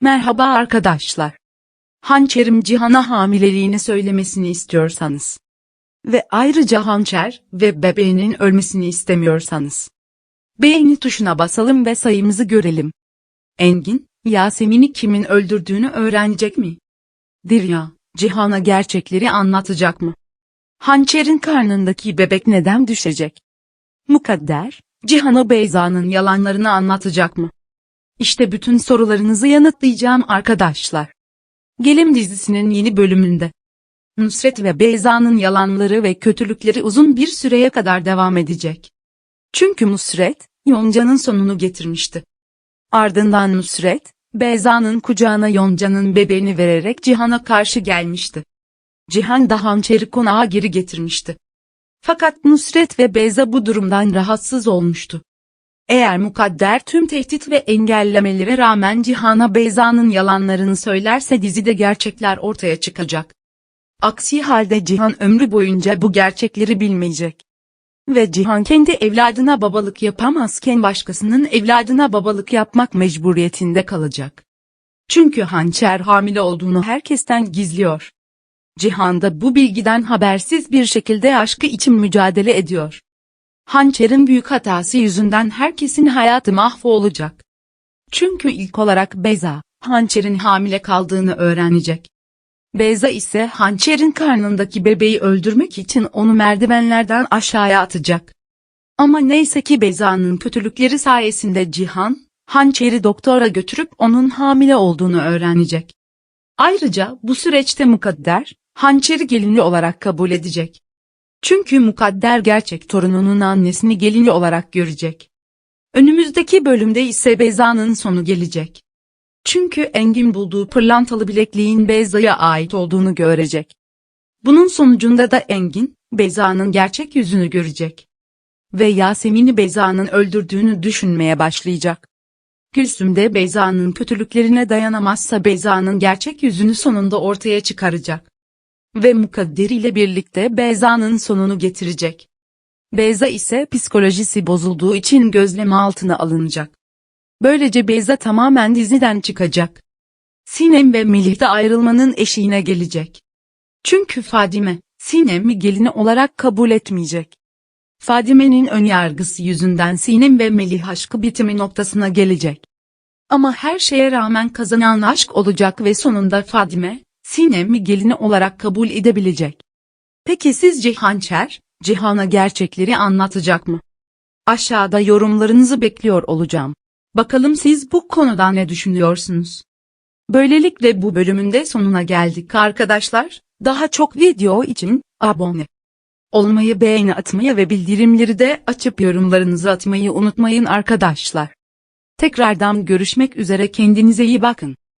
Merhaba arkadaşlar. Hançerim Cihan'a hamileliğini söylemesini istiyorsanız ve ayrıca hançer ve bebeğinin ölmesini istemiyorsanız beğeni tuşuna basalım ve sayımızı görelim. Engin, Yasemin'i kimin öldürdüğünü öğrenecek mi? Dirya, Cihan'a gerçekleri anlatacak mı? Hançer'in karnındaki bebek neden düşecek? Mukadder, Cihan'a Beyza'nın yalanlarını anlatacak mı? İşte bütün sorularınızı yanıtlayacağım arkadaşlar. Gelim dizisinin yeni bölümünde. Nusret ve Beyza'nın yalanları ve kötülükleri uzun bir süreye kadar devam edecek. Çünkü Nusret, Yonca'nın sonunu getirmişti. Ardından Nusret, Beyza'nın kucağına Yonca'nın bebeğini vererek Cihan'a karşı gelmişti. Cihan da hançeri konağa geri getirmişti. Fakat Nusret ve Beyza bu durumdan rahatsız olmuştu. Eğer mukadder tüm tehdit ve engellemelere rağmen Cihan'a Beyza'nın yalanlarını söylerse dizide gerçekler ortaya çıkacak. Aksi halde Cihan ömrü boyunca bu gerçekleri bilmeyecek. Ve Cihan kendi evladına babalık yapamazken başkasının evladına babalık yapmak mecburiyetinde kalacak. Çünkü hançer hamile olduğunu herkesten gizliyor. Cihan da bu bilgiden habersiz bir şekilde aşkı için mücadele ediyor. Hançer'in büyük hatası yüzünden herkesin hayatı mahvolacak. Çünkü ilk olarak Beyza, Hançer'in hamile kaldığını öğrenecek. Beyza ise Hançer'in karnındaki bebeği öldürmek için onu merdivenlerden aşağıya atacak. Ama neyse ki Beyza'nın kötülükleri sayesinde Cihan, Hançer'i doktora götürüp onun hamile olduğunu öğrenecek. Ayrıca bu süreçte Mukadder, Hançer'i gelini olarak kabul edecek. Çünkü Mukadder gerçek torununun annesini gelini olarak görecek. Önümüzdeki bölümde ise Beyza'nın sonu gelecek. Çünkü Engin bulduğu pırlantalı bilekliğin Beyza'ya ait olduğunu görecek. Bunun sonucunda da Engin, Beyza'nın gerçek yüzünü görecek. Ve Yasemin'i Beyza'nın öldürdüğünü düşünmeye başlayacak. Gülsüm de Beyza'nın kötülüklerine dayanamazsa Beyza'nın gerçek yüzünü sonunda ortaya çıkaracak. Ve Mukadder ile birlikte Beyza'nın sonunu getirecek. Beyza ise psikolojisi bozulduğu için gözleme altına alınacak. Böylece Beyza tamamen diziden çıkacak. Sinem ve Melih de ayrılmanın eşiğine gelecek. Çünkü Fadime, Sinem'i gelini olarak kabul etmeyecek. Fadime'nin önyargısı yüzünden Sinem ve Melih aşkı bitimi noktasına gelecek. Ama her şeye rağmen kazanan aşk olacak ve sonunda Fadime, Sinem'i gelini olarak kabul edebilecek. Peki sizce Hançer, Cihan'a gerçekleri anlatacak mı? Aşağıda yorumlarınızı bekliyor olacağım. Bakalım siz bu konuda ne düşünüyorsunuz? Böylelikle bu bölümün de sonuna geldik arkadaşlar. Daha çok video için abone olmayı, beğeni atmayı ve bildirimleri de açıp yorumlarınızı atmayı unutmayın arkadaşlar. Tekrardan görüşmek üzere kendinize iyi bakın.